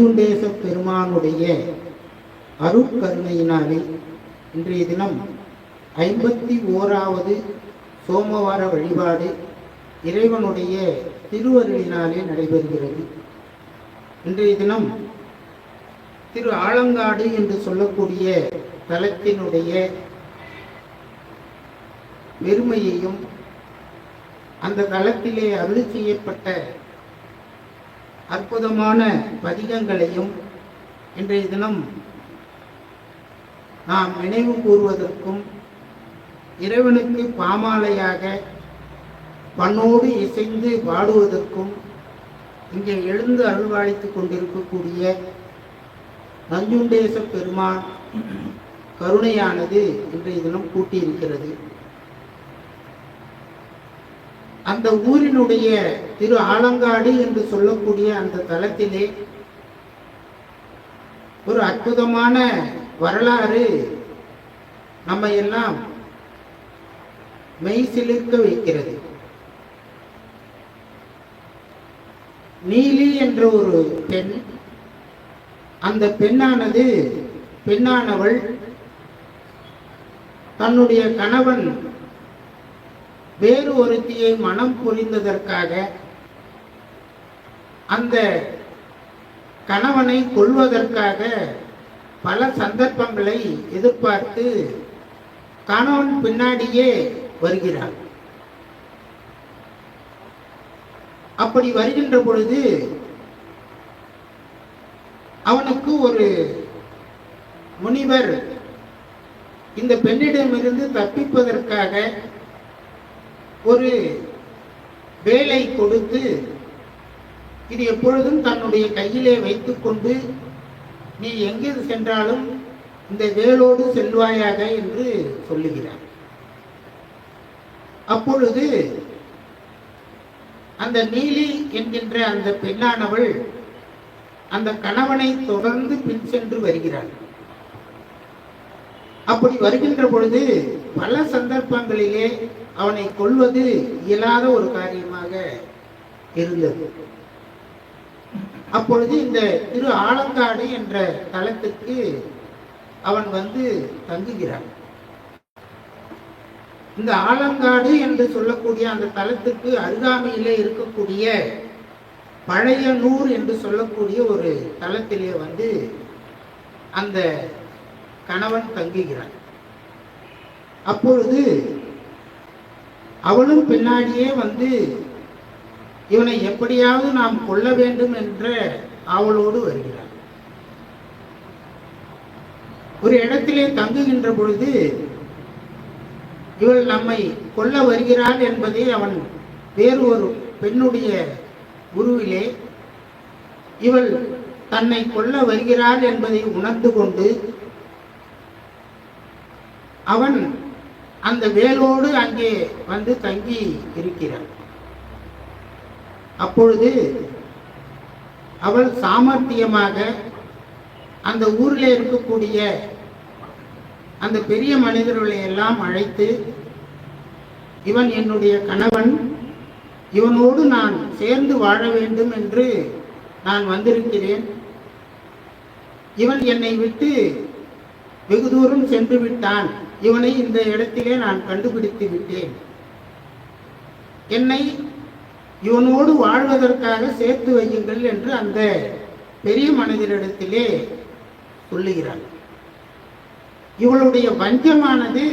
தேச பெருமானுடைய அருட்கருணையினாலே இன்றைய தினம் ஐம்பத்தி ஓராவது சோமவார வழிபாடு இறைவனுடைய திருவருளினாலே நடைபெறுகிறது. இன்றைய தினம் திரு ஆலங்காடு என்று சொல்லக்கூடிய தலத்தினுடைய பெருமையையும் அந்த தளத்திலே அருள் செய்யப்பட்ட அற்புதமான பதிகங்களையும் இன்றைய தினம் நாம் நினைவு கூறுவதற்கும் இறைவனுக்கு பாமாலையாக பண்ணோடு இசைந்து பாடுவதற்கும் இங்கே எழுந்து அருள்வாழித்துக் கொண்டிருக்கக்கூடிய நஞ்சுண்டேச பெருமான் கருணையானது இன்றைய தினம் கூட்டியிருக்கிறது. அந்த ஊரினுடைய திரு ஆலங்காடு என்று சொல்லக்கூடிய அந்த தலத்திலே ஒரு அற்புதமான வரலாறு நம்ம எல்லாம் மெய் சிலிர்க்க வைக்கிறது. நீலி என்ற ஒரு பெண் அந்த பெண்ணானது பெண்ணானவள் தன்னுடைய கணவன் வேறு ஒருத்தியை மனம் புரிந்ததற்காக அந்த கணவனை கொல்வதற்காக பல சந்தர்ப்பங்களை எதிர்பார்த்து கணவன் பின்னாடியே வருகிறார். அப்படி வருகின்ற பொழுது அவனுக்கு ஒரு முனிவர் இந்த பெண்ணிடமிருந்து தப்பிப்பதற்காக ஒரு வேலை கொடுத்து இது எப்பொழுதும் தன்னுடைய கையிலே வைத்துக்கொண்டு நீ எங்கே சென்றாலும் இந்த வேலோடு செல்வாயாக என்று சொல்லுகிறார். அப்பொழுது அந்த நீலி என்கின்ற அந்த பெண்ணானவள் அந்த கணவனை தொடர்ந்து பின் சென்று வருகிறாள். அப்படி வருகின்ற பொழுது பல சந்தர்ப்பங்களிலே அவனை கொல்வது இயலாத ஒரு காரியமாக இருந்தது. அப்பொழுது இந்த திரு ஆலங்காடு என்ற தலத்துக்கு அவன் வந்து தங்குகிறான். இந்த ஆலங்காடு என்று சொல்லக்கூடிய அந்த தலத்துக்கு அருகாமையிலே இருக்கக்கூடிய பழைய நூர் என்று சொல்லக்கூடிய ஒரு தலத்திலே வந்து அந்த கணவன் தங்குகிறான். அப்பொழுது அவளும் பின்னாடியே வந்து இவனை எப்படியாவது நாம் கொள்ள வேண்டும் என்ற அவளோடு வருகிறார் ஒரு இடத்திலே தங்குகின்ற பொழுது இவள் நம்மை கொல்ல வருகிறாள் என்பதை அவன் வேறு ஒரு பெண்ணுடைய உருவிலே இவள் தன்னை கொல்ல வருகிறாள் என்பதை உணர்ந்து கொண்டு அவன் அந்த வேலோடு அங்கே வந்து தங்கி இருக்கிறாள் அப்பொழுது அவள் சாமர்த்தியமாக அந்த ஊரில் இருக்கக்கூடிய அந்த பெரிய மனிதர்களை எல்லாம் அழைத்து இவன் என்னுடைய கணவன் இவனோடு நான் சேர்ந்து வாழ வேண்டும் என்று நான் வந்திருக்கிறேன். இவன் என்னை விட்டு வெகு தூரம் சென்று விட்டான். இவனை இந்த இடத்திலே நான் கண்டுபிடித்து விட்டேன். என்னை இவனோடு வாழ்வதற்காக சேர்த்து வையுங்கள் என்று அந்த பெரிய மனிதரிடத்திலே சொல்லுகிறாள் இவளுடைய வஞ்சமானது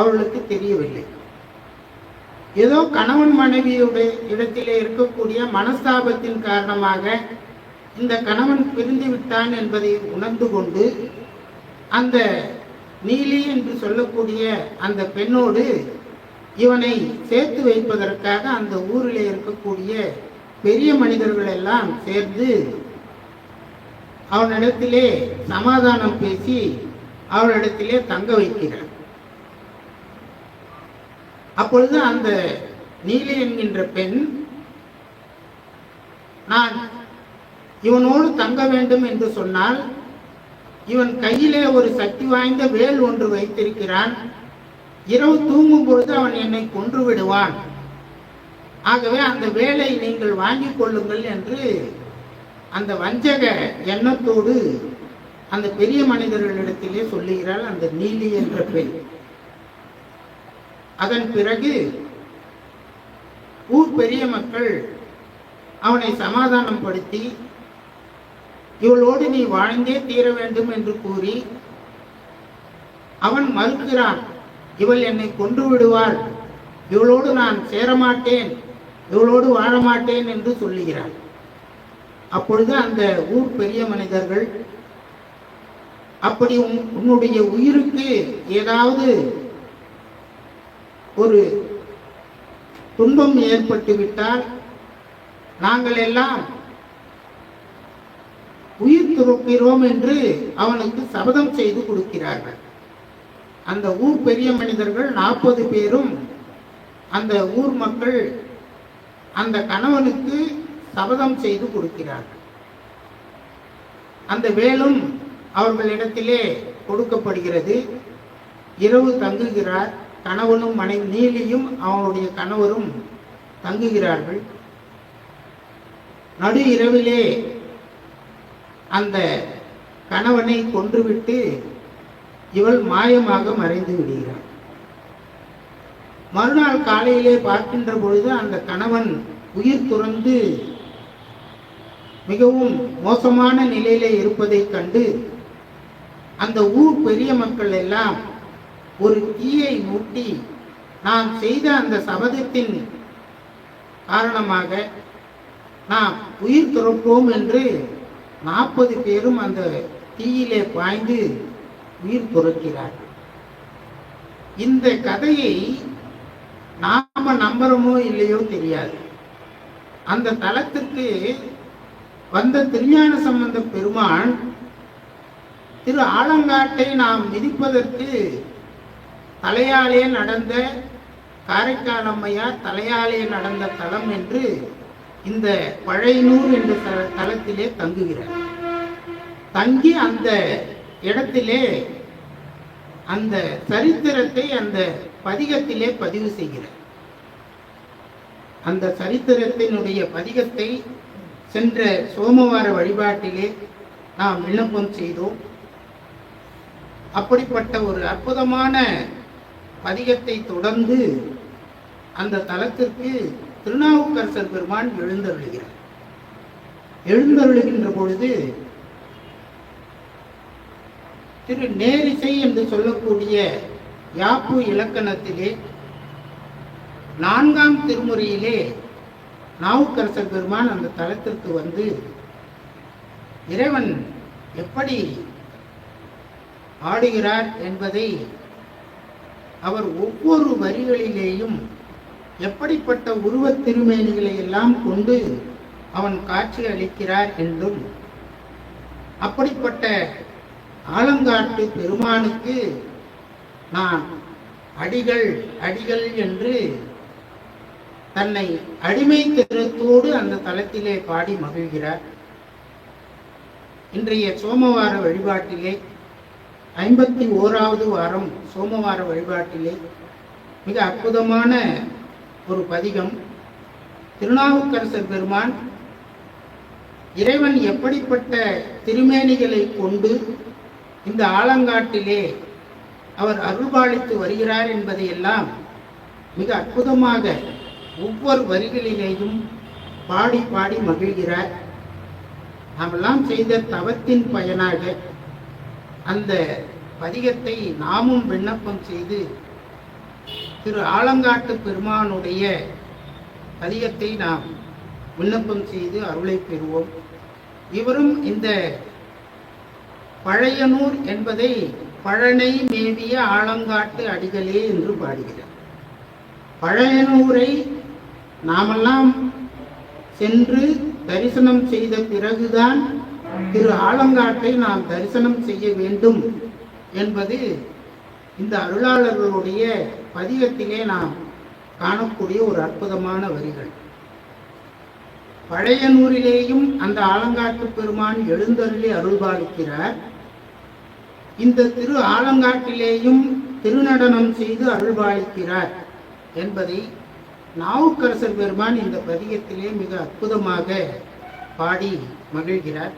அவளுக்கு தெரியவில்லை. ஏதோ கணவன் மனைவியுடைய இடத்திலே இருக்கக்கூடிய மனஸ்தாபத்தின் காரணமாக இந்த கணவன் பிரிந்து விட்டான் என்பதை உணர்ந்து கொண்டு அந்த நீலி என்று சொல்லக்கூடிய அந்த பெண்ணோடு இவனை சேர்த்து வைப்பதற்காக அந்த ஊரிலே இருக்கக்கூடிய பெரிய மனிதர்கள் எல்லாம் சேர்ந்து அவனிடத்திலே சமாதானம் பேசி அவனிடத்திலே தங்க வைக்கிறார். அப்பொழுது அந்த நீலி என்கின்ற பெண் நான் இவனோடு தங்க வேண்டும் என்று சொன்னால் இவன் கையிலே ஒரு சக்தி வாய்ந்த வேல் ஒன்று வைத்திருக்கிறான். இரவு தூங்கும் பொழுது அவன் என்னை கொன்று விடுவான். ஆகவே அந்த வேலை நீங்கள் வாங்கிக் கொள்ளுங்கள் என்று அந்த வஞ்சக எண்ணத்தோடு அந்த பெரிய மனிதர்களிடத்திலே சொல்லுகிறாள் அந்த நீலி என்ற பெண். அதன் பிறகு ஊர் பெரிய மக்கள் அவனை சமாதானப்படுத்தி இவளோடு நீ வாழ்ந்தே தீர வேண்டும் என்று கூறி அவன் மறுக்கிறான் இவள் என்னை கொன்று விடுவாள். இவளோடு நான் சேரமாட்டேன். இவளோடு வாழமாட்டேன் என்று சொல்லுகிறான் அப்பொழுது அந்த ஊர் பெரிய மனிதர்கள் அப்படி உன்னுடைய உயிருக்கு ஏதாவது ஒரு துன்பம் ஏற்பட்டு விட்டால் நாங்கள் எல்லாம் உயிர் என்று அவனுக்கு சபதம் செய்து கொடுக்கிறார்கள். அந்த ஊர் பெரிய மனிதர்கள் நாற்பது பேரும் அந்த ஊர் மக்கள் அந்த கணவனுக்கு சபதம் செய்து கொடுக்கிறார்கள். அந்த வேலும் அவர்களிடத்திலே கொடுக்கப்படுகிறது. இரவு தங்குகிறார் கணவனும் மனை நீலியும் அவனுடைய கணவரும் தங்குகிறார்கள். நடு இரவிலே அந்த கணவனை கொன்றுவிட்டு இவள் மாயமாக மறைந்து விடுகிறாள். மறுநாள் காலையிலே பார்க்கின்ற பொழுது அந்த கணவன் உயிர் துறந்து மிகவும் மோசமான நிலையிலே இருப்பதைக் கண்டு அந்த ஊர் பெரிய மக்கள் எல்லாம் ஒரு தீயை மூட்டி நாம் செய்த அந்த சபதத்தின் காரணமாக நாம் உயிர் துறப்போம் என்று நாற்பது பேரும் அந்த தீயிலே பாய்ந்து உயிர் துறக்கிறார். இந்த கதையை நாம நம்புறோமோ இல்லையோ தெரியாது. அந்த தலத்துக்கு வந்த திருஞான சம்பந்த பெருமான் திரு ஆலங்காட்டை நாம் மிதிப்பதற்கு தலையாலே நடந்த காரைக்கால் அம்மையார் தலையாலே நடந்த தலம் என்று இந்த பழையனூர் என்ற த- தங்குகிறார். தங்கி அந்த இடத்திலே அந்த சரித்திரத்தை அந்த பதிகத்திலே பதிவு செய்கிறார். அந்த சரித்திரத்தினுடைய பதிகத்தை சென்ற சோமவார வழிபாட்டிலே நாம் விண்ணப்பம் செய்தோம். அப்படிப்பட்ட ஒரு அற்புதமான பதிகத்தை தொடர்ந்து அந்த தலத்திற்கு திருநாவுக்கரசர் பெருமான் எழுந்தருளுகிறார். எழுந்தருளுகின்ற பொழுது திரு நேரிசை என்று சொல்லக்கூடிய யாப்பு இலக்கணத்திலே நான்காம் திருமுறையிலே நாவுக்கரசர் பெருமான் அந்த தலத்திற்கு வந்து இறைவன் எப்படி ஆடுகிறார் என்பதை அவர் ஒவ்வொரு வரிகளிலேயும் எப்படிப்பட்ட உருவத் திருமேனிகளை எல்லாம் கொண்டு அவன் காட்சி அளிக்கிறார் என்றும் அப்படிப்பட்ட ஆலங்காட்டு பெருமானுக்கு நான் அடிகள் அடிகள் என்று தன்னை அடிமை திறத்தோடு அந்த தலத்திலே பாடி மகிழ்கிறார். இன்றைய சோமவார வழிபாட்டிலே ஐம்பத்தி ஓராவது வாரம் சோமவார வழிபாட்டிலே மிக அற்புதமான ஒரு பதிகம் திருநாவுக்கரசர் பெருமான் இறைவன் எப்படிப்பட்ட திருமேனிகளை கொண்டு இந்த ஆலங்காட்டிலே அவர் அருள்பாலித்து வருகிறார் என்பதையெல்லாம் மிக அற்புதமாக ஒவ்வொரு வரிகளிலேயும் பாடி பாடி மகிழ்கிறார். நாமெல்லாம் செய்த தவத்தின் பயனாக அந்த பதிகத்தை நாமும் விண்ணப்பம் செய்து திரு ஆலங்காட்டு பெருமானுடைய பதியத்தை நாம் விண்ணப்பம் செய்து அருளை பெறுவோம். இவரும் இந்த பழையனூர் என்பதை பழனை மேவிய ஆலங்காட்டு அடிகளே என்று பாடுகிறார். பழையனூரை நாமெல்லாம் சென்று தரிசனம் செய்த பிறகுதான் திரு ஆலங்காட்டை நாம் தரிசனம் செய்ய வேண்டும் என்பது இந்த அருளாளர்களுடைய பதிகத்திலே நாம் காணக்கூடிய ஒரு அற்புதமான வரிகள். பழையனூரிலேயும் அந்த ஆலங்காட்டு பெருமான் எழுந்தருளி அருள்பாலிக்கிறார். இந்த திரு ஆலங்காட்டிலேயும் திருநடனம் செய்து அருள்பாலிக்கிறார் என்பதை நாவுக்கரசர் பெருமான் இந்த பதிகத்திலே மிக அற்புதமாக பாடி மகிழ்கிறார்.